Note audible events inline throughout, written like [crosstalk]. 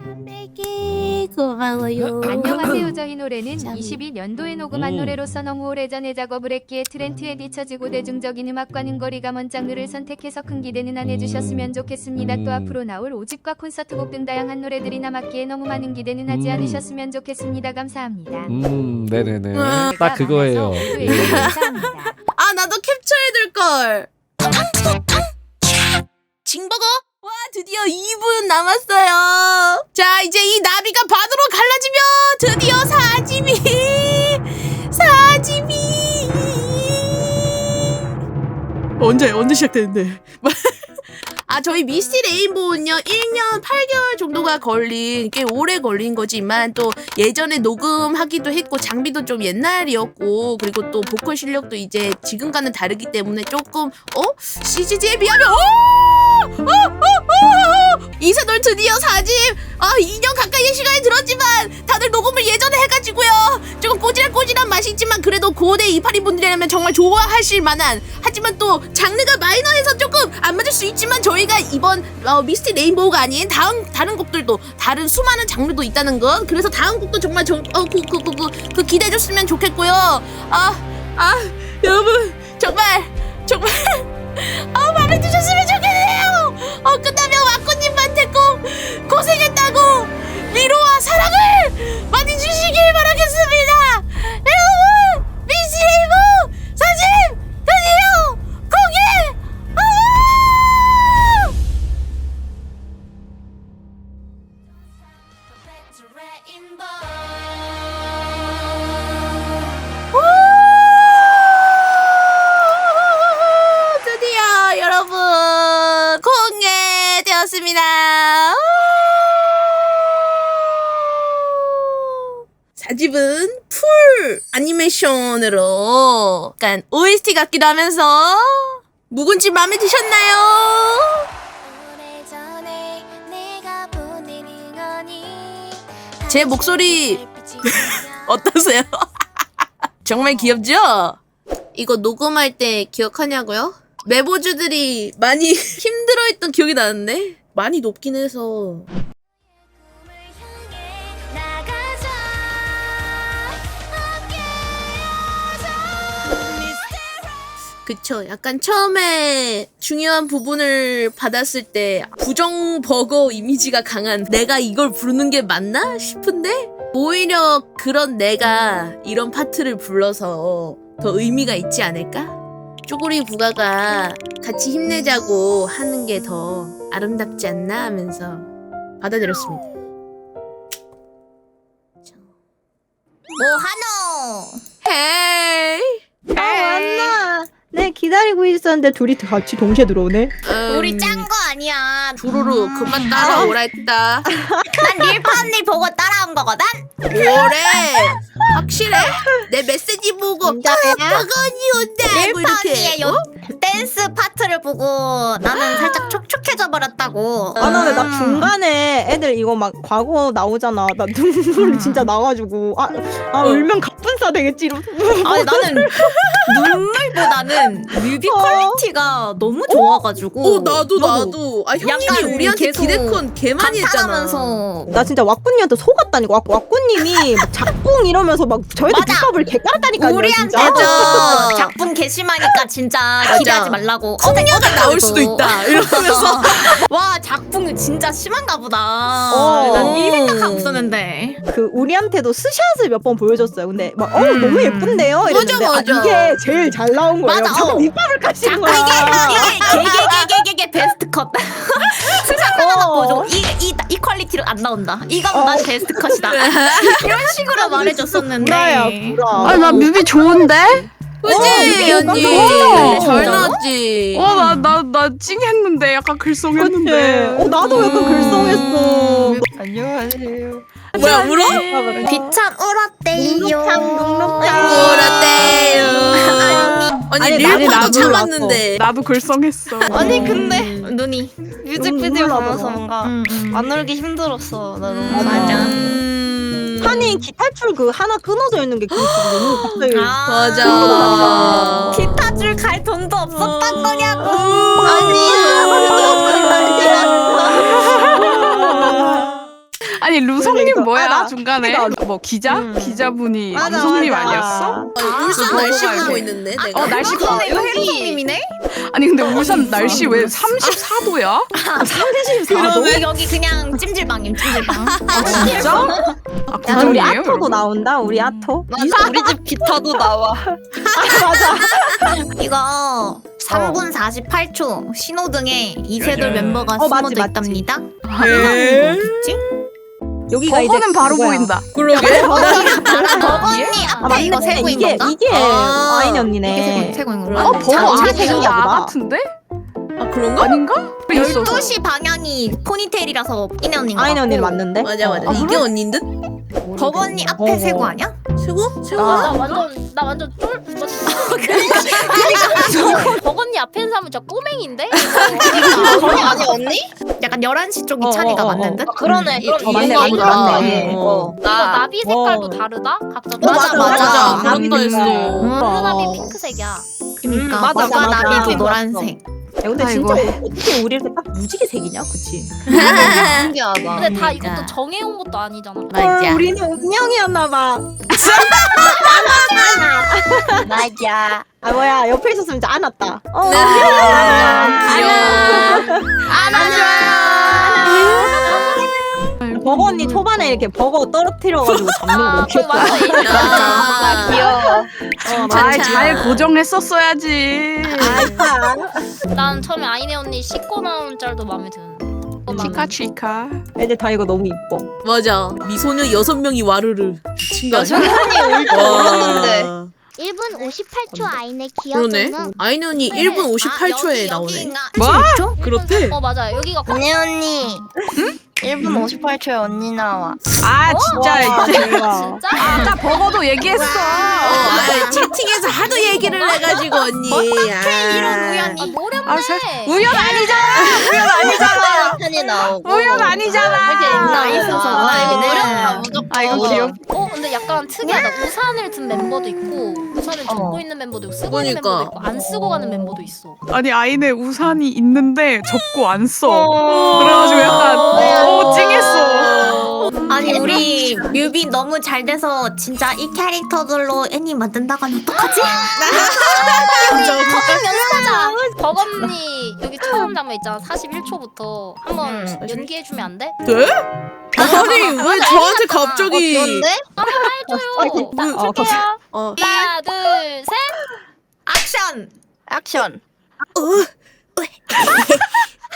300개 고마워요. 안녕하세요. [clears throat] 저희 노래는 참. 22년도에 녹음한 음. 노래로서 너무 오래전에 작업을 했기에 트렌트에 뒤처지고 대중적인 음악과는 거리가 먼 장르를 선택해서 큰 기대는 안 해주셨으면 좋겠습니다. 또 음. 앞으로 나올 5집과 콘서트곡 등 다양한 노래들이 남았기에 너무 많은 기대는 하지 음. 않으셨으면 좋겠습니다. 감사합니다. 음, 네네네. 아, 딱 그거예요. 예. 감사합니다. 아 나도 캡처해둘 걸. 징버거? 와 드디어 2분 남았어요. 자 이제 이 나비가 반으로 갈라지면 드디어 4집이 4집이 [laughs] 언제 언제 시작되는데? [laughs] 아 저희 미스티 레인보우는요 1년 8개월 정도가 걸린 꽤 오래 걸린 거지만 또 예전에 녹음하기도 했고 장비도 좀 옛날이었고 그리고 또 보컬 실력도 이제 지금과는 다르기 때문에 조금 어 CG에 비하면 어! 어! 어! 어! 어! 드디어 4집 아 2년 가까이의 시간이 들었지만 다들 녹음을 예전에 해가지고요 조금 꼬질꼬질한 맛이 있지만 그래도 고대 이파리 분들이라면 정말 좋아하실 만한 하지만 또 장르가 마이너해서 조금 안 맞을 수 있지만 저희가 이번 어, 미스티 레인보우가 아닌 다음 다른 곡들도 다른 수많은 장르도 있다는 것 그래서 다음 곡도 정말 저, 어, 그, 그, 그, 그, 그 기대해줬으면 좋겠고요 아, 아 여러분 정말 정말 오! 사집은 풀 애니메이션으로 약간 OST 같기도 하면서 묵은지 마음에 드셨나요? 제 목소리 [laughs] 어떠세요? [laughs] 정말 귀엽죠? 이거 녹음할 때 기억하냐고요? 메보주들이 많이 [laughs] 힘들어했던 기억이 나는데 많이 높긴 해서 그쵸 약간 처음에 중요한 부분을 받았을 때 부정 버거 이미지가 강한 내가 이걸 부르는 게 맞나 싶은데 오히려 그런 내가 이런 파트를 불러서 더 의미가 있지 않을까? 쪼그리 부가가 같이 힘내자고 하는 게 더 아름답지 않나 하면서 받아들였습니다. 뭐하노? 헤이. 아 맞나? 네 기다리고 있었는데 둘이 같이 동시에 들어오네. 음, 우리 짠 거 아니야. 두루루 그만 따라오라 했다. [laughs] 난 릴파 언니 보고 따라온 거거든. 뭐래? 확실해? 내 메시지 보고 아, 진짜야? 버거니 온다. 뭐 릴파 이렇게. 언니의 요 댄스 파트를 보고 나는 해져 버렸다고. 아 나 근데 나 음. 중간에 애들 이거 막 과거 나오잖아. 나 눈물 진짜 나가지고 아, 아 울면 갑분싸 되겠지 이러. 아니 나는 눈물보다는 뮤비 어. 퀄리티가 너무 좋아가지고. 어 나도 나도. 아 형님이 약간 우리한테 계속 기대컨 개 많이 했잖아. 감탄하면서 나 진짜 왁구님한테 속았다니까. 왁, 왁구님이 막 작궁 이러면서 막 저희들 맞아. 뒷밥을 개 깔았다니까요. 우리한테도. 작품 게시마니까 진짜 기대하지 말라고. 풍녀가 나올 수도 있다. 이러면서 와 작품 진짜 심한가 보다. 어. 난 이 생각하고 있었는데. 그 우리한테도 스샷을 몇 번 보여줬어요. 근데 막어 너무 예쁜데요. 이랬는데 맞아, 맞아. 아, 이게 제일 잘 나온 거예요. 맞아, 자꾸 어. 뒷밥을 까시는 거야. 이게 이게 개개개개개개 베스트 컷. [laughs] 스샷 하나만 어. 보여줘. 이이 이 퀄리티로 안 나온다. 이건 어. 난 베스트 컷이다. [laughs] 이런 식으로 말해줬었는데. 불화야 불화. 아, 나 뮤비 좋은데? 그지 어, 언니 깜짝이야. 잘 진짜로? 나왔지. 어, 나, 나, 나 찡했는데. 약간. 글썽했는데. 어 나도 약간 글썽했어. 안녕하세요. 뭐야 울어? 비찬 울었대요. 울었대요. 아니 릴파도 나도 참았는데. 나도 글썽했어. 아니 근데 눈이. 뮤직비디오 보면서. 뭔가 음, 음. 안 울기 힘들었어. 나 너무 음, 맞아. 음. 한이 기타줄 그 하나 끊어져 있는 게 그게 너무 갑자기 아. 맞아. 기타 줄 갈 돈도 없었단 거냐고. 아니 아니 루성님 그러니까. 뭐야 아, 나- 중간에 그러니까. 뭐 기자 음. 기자분이 맞아, 루성님 맞아. 아니었어? 아, 울산 그거 날씨 먹어야 보고 돼. 있는데 내가. 어 날씨 봐. 근데 이거 혜리님이네? 아니 근데 울산 날씨 왜 34도야? 34도? 여기 그냥 찜질방임 찜질방. 진짜? 아 야, 우리 고정이에요? 아토도 여러분? 나온다. 우리 아토. 맞아 우리 집 기타도 나와. 이거 3분 48초 신호등에 이세돌 멤버가 어, 맞지, 숨어져 맞지. 있답니다. 에? 뭐겠지? 여기가 이제 버거는 바로 그거야. 보인다. 그러게. [laughs] 버거니 앞에 [laughs] 아 이거 맞네. 세고 이게 있는 건가? 이게 아. 이게 세고, 언니네. 세고 있는 그래. 건가? 어 버거 자, 나 자. 같은데? 아 그런가? 아닌가? 있어. 12시 방향이 포니테일이라서 이네 언니인 것 아인 같고 언니는 맞는데? 맞아 맞아. 어. 이게 언닌 듯? 버거 언니 앞에 어. 세고 아니야? 최고? 최고? 나 완전 나 완전 쫄 있는 사람은 [laughs] 진짜 꼬맹인데? [laughs] 언니 아니 언니? 약간 11시 쪽이 어, 찬이가 어, 어, 맞는 듯? 그러네 그럼 어, 맞네, 이거 맞네. 맞네. 어. 이거 나비 색깔도 어. 다르다? 각자 어, 맞아, 맞아. 맞아. 나비 그렇다 했어. 음. 나비 핑크색이야 그러니까 음, 맞아, 맞아. 나비도. 노란색. 야, 근데 아이고. 진짜 어떻게 우리 이렇게 딱 무지개 색이냐, 그치? 신기하다. 근데 다 그러니까. 이것도 정해온 것도 아니잖아 맞아. 우리는 운명이었나봐. [laughs] 맞아. 아 뭐야 옆에 있었으면 진짜 안았다. 어. 아, 귀여워. 버거 언니 초반에 이렇게 버거 떨어뜨려가지고 [laughs] 잡는 거아 귀엽다. [laughs] 아, 귀여워. 잘, 진짜. 잘 고정했었어야지. 아이파. 난 처음에 아이네 언니 씻고 나온 짤도 마음에 드는데 치카 치카. 애들 다 이거 너무 이뻐. 맞아. 미소녀 여섯 명이 와르르. 미친 거 아니야? 여전히 울줄 몰랐는데. 와. 1분 58초 아이네 그러네. 기억은 아이는 언니 1분 58초에 나오네. 뭐? 그렇대. 어 맞아 여기가 언니 언니. 1분 58초에 언니 나와. 아 진짜. 와, 이제. 대박. 진짜? 아까 버거도 얘기했어. 어, 아, 채팅에서 하도 얘기를 해가지고 언니. 어떻게 이런 우연이. 아 아, 세- 우연 아니잖아. 우연 아니잖아. 편이 나오고. 우연 아니잖아. 나이스서 아 이거 나이네. 노렸다 무조건. 아 이거 귀엽. 어 근데 약간 특이하다 우산을 든 멤버도 있고 우산을 접고 있는 멤버도 있고 쓰고 있는 그러니까. 멤버도 있고 안 쓰고 가는 멤버도 있어 아니 아이네 우산이 있는데 접고 안 써. 그래가지고 약간 오 찡했어. 아니 우리 뮤비 너무 잘 돼서 진짜 이 캐릭터들로 애니 만든다고 하면 어떡하지? 연습하자 버건니 여기 처음 장면 있잖아 41초부터 한번 연기해 주면 안 돼? 돼? 아니 왜 저한테 갑자기? 해줘요 자 어, 출게요 어. 하나 둘 셋 액션! 액션.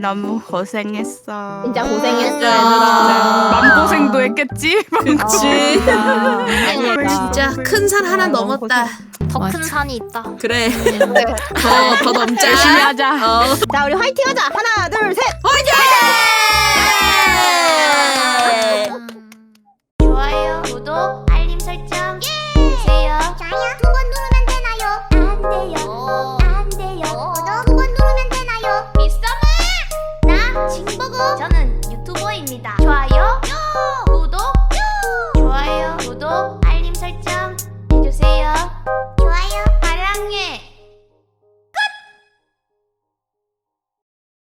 너무 고생했어. 진짜 고생했어 진짜. 얘들아. 맘고생도 했겠지? 그치. 진짜 큰 산 하나 넘었다. 더. 큰 산이 있다 그래. 네. 더, 더 넘자. 열심히 하자. 어. 자 우리 화이팅 하자. 하나 둘 셋. 좋아요